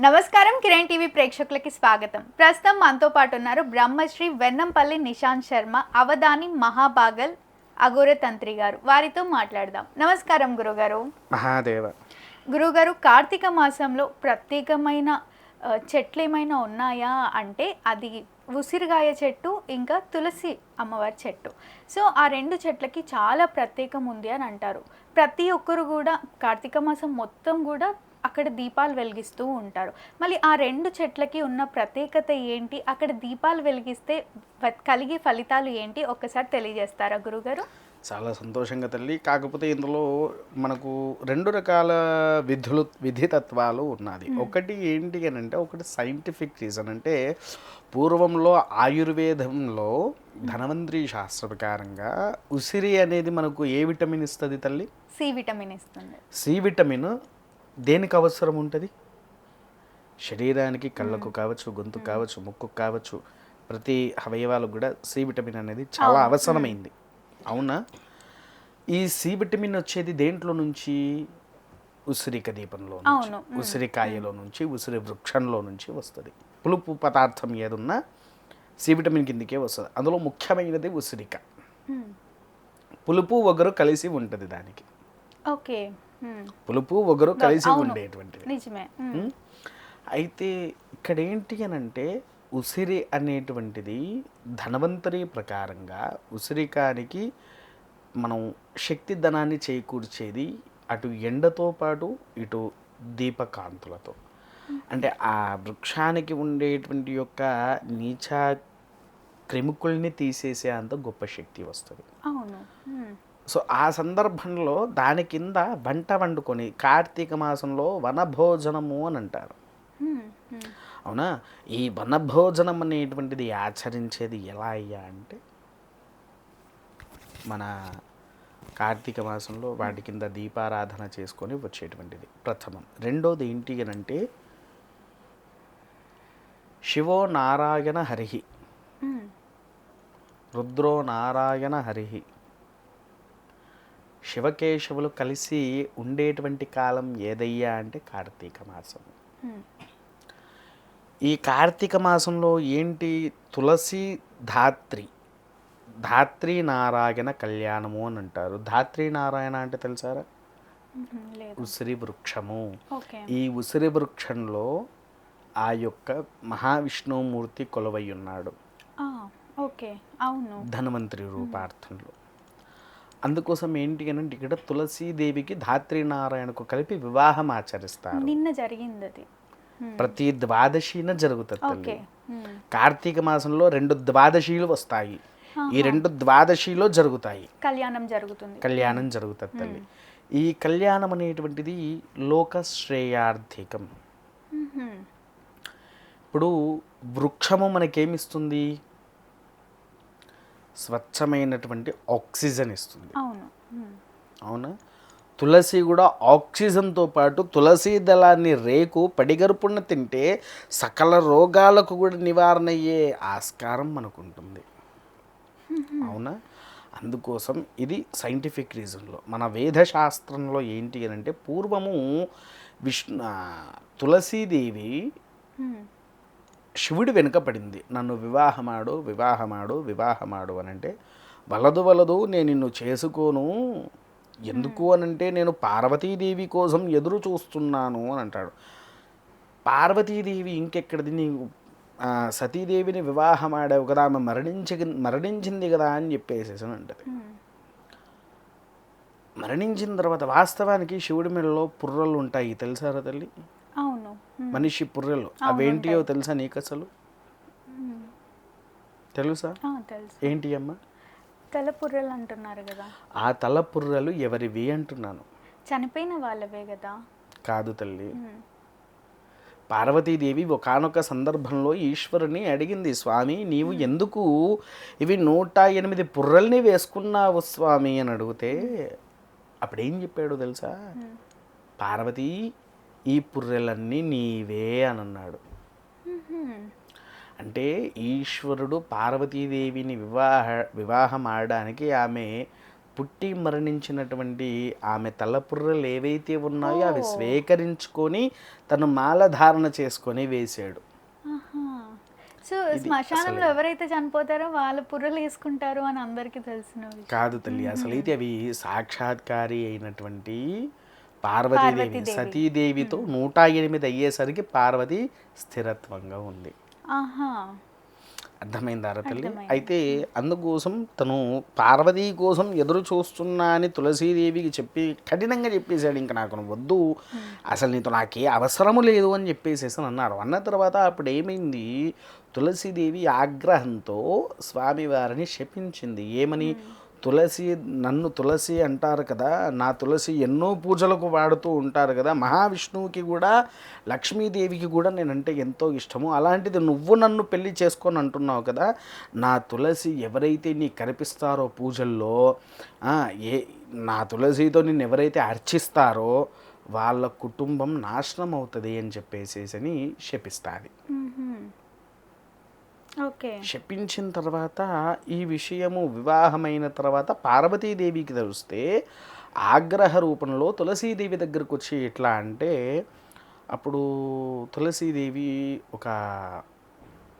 నమస్కారం కిరణ్ టీవీ ప్రేక్షకులకి స్వాగతం. ప్రస్తుతం మనతో పాటు ఉన్నారు బ్రహ్మశ్రీ వెన్నంపల్లి నిశాంత్ శర్మ అవధాని మహాబాగల్ అఘోర తంత్రి గారు. వారితో మాట్లాడదాం. నమస్కారం గురుగారు. మహాదేవ. గురుగారు కార్తీక మాసంలో ప్రత్యేకమైన చెట్లు ఏమైనా ఉన్నాయా? అంటే అది ఉసిరిగాయ చెట్టు ఇంకా తులసి అమ్మవారి చెట్టు. సో ఆ రెండు చెట్లకి చాలా ప్రత్యేకం ఉంది అని అంటారు. ప్రతి ఒక్కరు కూడా కార్తీక మాసం మొత్తం కూడా అక్కడ దీపాలు వెలిగిస్తూ ఉంటారు. మళ్ళీ ఆ రెండు చెట్లకి ఉన్న ప్రత్యేకత ఏంటి? అక్కడ దీపాలు వెలిగిస్తే కలిగే ఫలితాలు ఏంటి? ఒక్కసారి తెలియజేస్తారా గురుగారు? చాలా సంతోషంగా తల్లి. కాకపోతే ఇందులో మనకు రెండు రకాల విధులు విధితత్వాలు ఉన్నది. ఒకటి ఏంటి అని అంటే ఒకటి సైంటిఫిక్ రీజన్ అంటే పూర్వంలో ఆయుర్వేదంలో ధనవంతరి శాస్త్ర ప్రకారంగా ఉసిరి అనేది మనకు ఏ విటమిన్ ఇస్తుంది తల్లి? సి విటమిన్ ఇస్తుంది. సి విటమిన్ దేనికి అవసరం ఉంటుంది? శరీరానికి కళ్ళకు కావచ్చు గొంతు కావచ్చు ముక్కు కావచ్చు ప్రతి అవయవాలకు కూడా సి విటమిన్ అనేది చాలా అవసరమైంది. అవునా? ఈ సి విటమిన్ వచ్చేది దేంట్లో నుంచి? ఉసిరిక దీపంలో నుంచి. ఉసిరికాయలో నుంచి ఉసిరి వృక్షంలో నుంచి వస్తుంది. పులుపు పదార్థం ఏదున్నా సి విటమిన్ కిందకే వస్తుంది. అందులో ముఖ్యమైనది ఉసిరిక. పులుపు ఒగరు కలిసి ఉంటుంది దానికి. ఓకే. పులుపు ఒగరు కలిసి అవును. ఉండేటువంటిది నిజమే? అయితే ఇక్కడ ఏంటి అని అంటే ఉసిరి అనేటువంటిది ధనవంతరి ప్రకారంగా ఉసిరికానికి మనం శక్తి ధనాన్ని చేకూర్చేది అటు ఎండతో పాటు ఇటు దీపకాంతులతో అంటే ఆ వృక్షానికి ఉండేటువంటి యొక్క నీచ క్రిముకుల్ని తీసేసే అంత గొప్ప శక్తి వస్తుంది అవును. సో ఆ సందర్భంలో దాని కింద వంట వండుకొని కార్తీక మాసంలో వనభోజనము అని అంటారు. అవునా? ఈ వనభోజనం అనేటువంటిది ఆచరించేది ఎలా అయ్యా అంటే మన కార్తీక మాసంలో వాటి కింద దీపారాధన చేసుకొని వచ్చేటువంటిది ప్రథమం. రెండోది ఏంటి అని అంటే శివో నారాయణ హరిహి. రుద్రో నారాయణ హరిహి. శివకేశవులు కలిసి ఉండేటువంటి కాలం ఏదయ్యా అంటే కార్తీక మాసం. ఈ కార్తీక మాసంలో ఏంటి తులసి ధాత్రి? ధాత్రి నారాయణ కళ్యాణము అని అంటారు. ధాత్రి నారాయణ అంటే తెలుసారా? ఉసిరి వృక్షము. ఈ ఉసిరి వృక్షంలో ఆ యొక్క మహావిష్ణుమూర్తి కొలువై ఉన్నాడు. ఓకే. అవును. ధనవంతరి రూపార్థంలో. అందుకోసం ఏంటి అని అంటే ఇక్కడ తులసీదేవికి ధాత్రి నారాయణకు కలిపి వివాహం ఆచరిస్తారు. నిన్న జరిగింది అది. ప్రతి ద్వాదశిన జరుగుతుంది తల్లి. కార్తీక మాసంలో రెండు ద్వాదశీలు వస్తాయి. ఈ రెండు ద్వాదశిలో జరుగుతాయి. కళ్యాణం జరుగుతుంది. కళ్యాణం జరుగుతుంది తల్లి. ఈ కళ్యాణం అనేటువంటిది లోక శ్రేయార్థికం. ఇప్పుడు వృక్షము మనకేమిస్తుంది? స్వచ్ఛమైనటువంటి ఆక్సిజన్ ఇస్తుంది. అవును. తులసి కూడా ఆక్సిజన్తో పాటు తులసి దళాన్ని రేకు పడిగరుపున తింటే సకల రోగాలకు కూడా నివారణ అయ్యే ఆస్కారం మనకు ఉంటుంది అవునా? అందుకోసం ఇది సైంటిఫిక్ రీజన్లో. మన వేదశాస్త్రంలో ఏంటి అని అంటే పూర్వము విష్ణు తులసీదేవి. శివుడి వెనుక పడింది నన్ను వివాహమాడు వివాహమాడు వివాహమాడు అని అంటే వలదు వలదు నేను నిన్ను చేసుకోను. ఎందుకు అనంటే నేను పార్వతీదేవి కోసం ఎదురు చూస్తున్నాను అని అంటాడు. పార్వతీదేవి ఇంకెక్కడిది? నీవు సతీదేవిని వివాహం ఆడావు కదా ఆమె మరణించి మరణించింది కదా అని చెప్పేసేసి అంటది. మరణించిన తర్వాత వాస్తవానికి శివుడి మెడలో పుర్రలు ఉంటాయి. తెలుసారా తల్లి. మనిషి పుర్రెలు. అవేంటియో తెలుసా నీకు అసలు. తెలుసా? ఏంటి అమ్మా? తెల్లపుర్రెలు అంటున్నారు కదా. ఆ తల పుర్రలు ఎవరివి అంటున్నాను. చనిపోయిన వాళ్ళవే కదా. కాదు తల్లి. పార్వతీదేవి ఒకానొక సందర్భంలో ఈశ్వరుని అడిగింది స్వామి నీవు ఎందుకు ఇవి నూట ఎనిమిది పుర్రల్ని వేసుకున్నావు స్వామి? అని అడిగితే అప్పుడేం చెప్పాడు తెలుసా. పార్వతి ఈ పుర్రెలన్నీ నీవే అని అన్నాడు. అంటే ఈశ్వరుడు పార్వతీదేవిని వివాహ వివాహం ఆడడానికి ఆమె పుట్టి మరణించినటువంటి ఆమె తలపుర్రలు ఏవైతే ఉన్నాయో అవి స్వీకరించుకొని తను మాల ధారణ చేసుకొని వేశాడు. సో శ్మశానంలో ఎవరైతే చనిపోతారో వాళ్ళ పుర్రలు వేసుకుంటారు అని అందరికీ తెలిసిన కాదు తల్లి అసలైతే అవి సాక్షాత్కారి అయినటువంటి పార్వతీదేవి సతీదేవితో నూట ఎనిమిది అయ్యేసరికి పార్వతి స్థిరత్వంగా ఉంది. ఆహా. అర్థమైందా తల్లి అయితే అందుకోసం తను పార్వతీ కోసం ఎదురు చూస్తున్నా అని తులసీదేవికి చెప్పి కఠినంగా చెప్పేశాడు ఇంకా నాకు వద్దు. అసలు నీతో నాకే అవసరము లేదు అని చెప్పేసేసి అన్నారు. అన్న తర్వాత అప్పుడు ఏమైంది తులసీదేవి ఆగ్రహంతో స్వామివారిని శపించింది. ఏమని? తులసి నన్ను తులసి అంటారు కదా నా తులసి ఎన్నో పూజలకు వాడుతూ ఉంటారు కదా మహావిష్ణువుకి కూడా లక్ష్మీదేవికి కూడా నేనంటే ఎంతో ఇష్టము. అలాంటిది నువ్వు నన్ను పెళ్ళి చేసుకొని అంటున్నావు కదా నా తులసి ఎవరైతే నీ కనిపిస్తారో పూజల్లో ఏ నా తులసితో నేను ఎవరైతే అర్చిస్తారో వాళ్ళ కుటుంబం నాశనం అవుతుంది అని చెప్పేసేసి అని శపిస్తుంది శపించిన తర్వాత ఈ విషయము వివాహమైన తర్వాత పార్వతీదేవికి తెలిస్తే ఆగ్రహ రూపంలో తులసీదేవి దగ్గరకు వచ్చి ఎట్లా అంటే అప్పుడు తులసీదేవి ఒక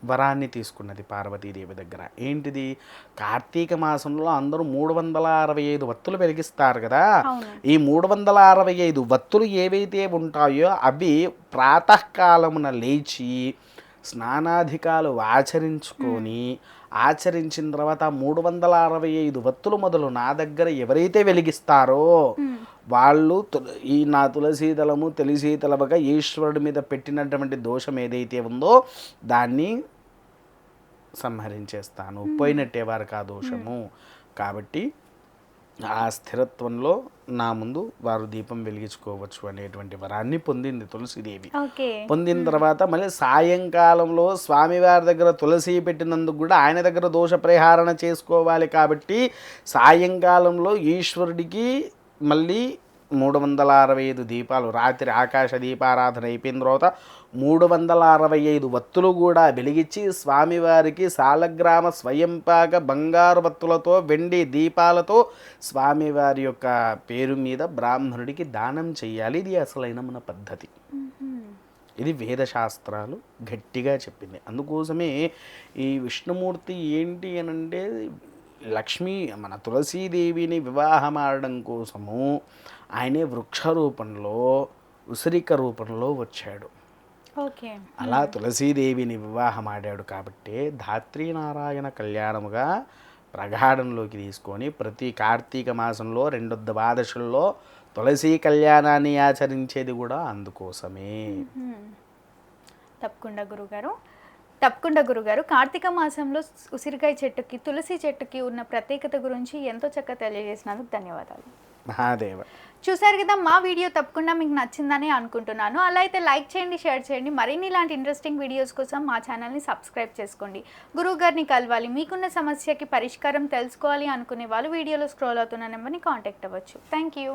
వరాన్ని తీసుకున్నది పార్వతీదేవి దగ్గర. ఏంటిది? కార్తీక మాసంలో అందరూ మూడు వందల అరవై ఐదు వత్తులు వెలిగిస్తారు కదా. ఈ మూడు వందల అరవై ఐదు వత్తులు ఏవైతే ఉంటాయో అవి ప్రాతకాలమున లేచి స్నానాధికాలు ఆచరించుకొని ఆచరించిన తర్వాత మూడు వందల అరవై ఐదు వత్తులు మొదలు నా దగ్గర ఎవరైతే వెలిగిస్తారో వాళ్ళు ఈ నా తులసీ దళము తెలిసి తలవగా ఈశ్వరుడి మీద పెట్టినటువంటి దోషం ఏదైతే ఉందో దాన్ని సంహరించేస్తాను. పోయినట్టే వారికి ఆ దోషము. కాబట్టి ఆ స్థిరత్వంలో నా ముందు వారు దీపం వెలిగించుకోవచ్చు అనేటువంటి వరాన్ని పొందింది తులసిదేవి. పొందిన తర్వాత మళ్ళీ సాయంకాలంలో స్వామివారి దగ్గర తులసి పెట్టినందుకు కూడా ఆయన దగ్గర దోష పరిహారణ చేసుకోవాలి కాబట్టి సాయంకాలంలో ఈశ్వరుడికి మళ్ళీ మూడు వందల అరవై ఐదు దీపాలు రాత్రి ఆకాశ దీపారాధన అయిపోయిన తర్వాత మూడు వందల అరవై ఐదు వత్తులు కూడా వెలిగించి స్వామివారికి సాలగ్రామ స్వయంపాక బంగారు వత్తులతో వెండి దీపాలతో స్వామివారి యొక్క పేరు మీద బ్రాహ్మణుడికి దానం చేయాలి. ఇది అసలైన మన పద్ధతి. ఇది వేదశాస్త్రాలు గట్టిగా చెప్పింది. అందుకోసమే ఈ విష్ణుమూర్తి ఏంటి అని అంటే లక్ష్మీ మన తులసీదేవిని వివాహం ఆడడం కోసము ఆయనే వృక్ష రూపంలో ఉసిరిక రూపంలో వచ్చాడు. అలా తులసీదేవిని వివాహం ఆడాడు కాబట్టి ధాత్రీనారాయణ కళ్యాణముగా ప్రగాఢంలోకి తీసుకొని ప్రతి కార్తీక మాసంలో రెండు ద్వాదశుల్లో తులసీ కళ్యాణాన్ని ఆచరించేది కూడా అందుకోసమే. తప్పకుండా గురుగారు. తప్పకుండా గురుగారు. కార్తీక మాసంలో ఉసిరికాయ చెట్టుకి తులసి చెట్టుకి ఉన్న ప్రత్యేకత గురించి ఎంతో చక్కగా తెలియజేసినందుకు ధన్యవాదాలు. మహాదేవ. చూసారు కదా మా వీడియో తప్పకుండా మీకు నచ్చిందని అనుకుంటున్నాను. అలా అయితే లైక్ చేయండి షేర్ చేయండి. మరిన్ని ఇలాంటి ఇంట్రెస్టింగ్ వీడియోస్ కోసం మా ఛానల్ని సబ్స్క్రైబ్ చేసుకోండి. గురువు గారిని కలవాలి మీకున్న సమస్యకి పరిష్కారం తెలుసుకోవాలి అనుకునే వాళ్ళు వీడియోలో స్క్రోల్ అవుతున్న నెంబర్ని కాంటాక్ట్ అవ్వచ్చు. Thank you